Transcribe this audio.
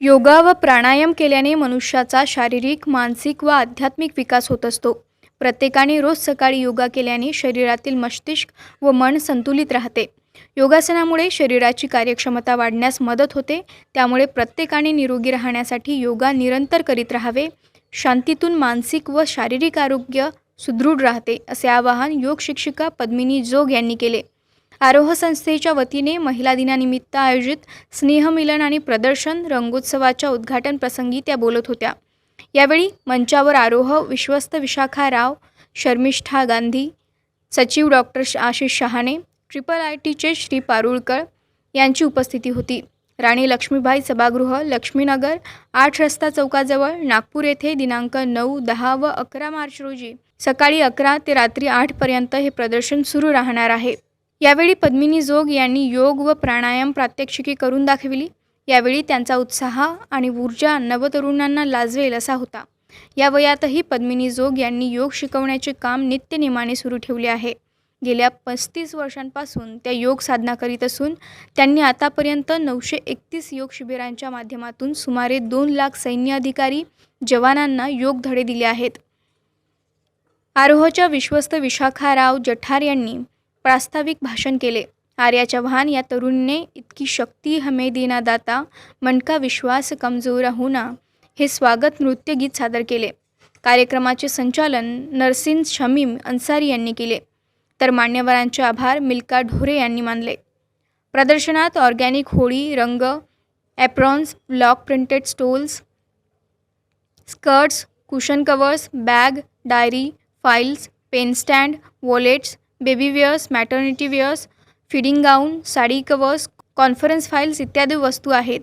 योगा व प्राणायाम केल्याने मनुष्याचा शारीरिक मानसिक व आध्यात्मिक विकास होत असतो. प्रत्येकाने रोज सकाळी योगा केल्याने शरीरातील मस्तिष्क व मन संतुलित राहते. योगासनामुळे शरीराची कार्यक्षमता वाढण्यास मदत होते. त्यामुळे प्रत्येकाने निरोगी राहण्यासाठी योगा निरंतर करीत राहावे. शांतीतून मानसिक व शारीरिक आरोग्य सुदृढ राहते असे आवाहन योग शिक्षिका पद्मिनी जोग यांनी केले. आरोह संस्थेच्या वतीने महिला दिनानिमित्त आयोजित स्नेहमिलन आणि प्रदर्शन रंगोत्सवाच्या उद्घाटन प्रसंगी त्या बोलत होत्या. यावेळी मंचावर आरोह विश्वस्त विशाखा राव शर्मिष्ठा गांधी सचिव डॉक्टर श- आशिष शहाणे ट्रिपल आय टीचे श्री पारुळकर यांची उपस्थिती होती. राणी लक्ष्मीबाई सभागृह लक्ष्मीनगर आठ रस्ता चौकाजवळ नागपूर येथे दिनांक नऊ दहा व अकरा मार्च रोजी सकाळी अकरा ते रात्री आठपर्यंत हे प्रदर्शन सुरू राहणार आहे. यावेळी पद्मिनी जोग यांनी योग व प्राणायाम प्रात्यक्षिके करून दाखविली. यावेळी त्यांचा उत्साह आणि ऊर्जा नवतरुणांना लाजवेल असा होता. या वयातही पद्मिनी जोग यांनी योग शिकवण्याचे काम नित्यनेमाने सुरू ठेवले आहे. गेल्या पस्तीस वर्षांपासून त्या योग साधना करीत असून त्यांनी आतापर्यंत नऊशे एकतीस योग शिबिरांच्या माध्यमातून सुमारे दोन लाख सैन्य अधिकारी जवानांना योग धडे दिले आहेत. आरोहच्या विश्वस्त विशाखा राव जठार यांनी प्रास्ताविक भाषण केले. आर्या चव्हाण या तरुणीने इतकी शक्ती हमें दिना दाता मन का विश्वास कमजोर होना हे स्वागत नृत्यगीत सादर केले. कार्यक्रमाचे संचालन नरसिन शमीम अन्सारी यांनी केले. तर मान्यवरांचे आभार मिल्का ढोरे यांनी मानले. प्रदर्शनात ऑर्गॅनिक होळी रंग aprons block printed stoles skirts cushion covers bag diary files pen stand wallets baby wears maternity wears feeding gown saree covers conference files इत्यादी वस्तू आहेत.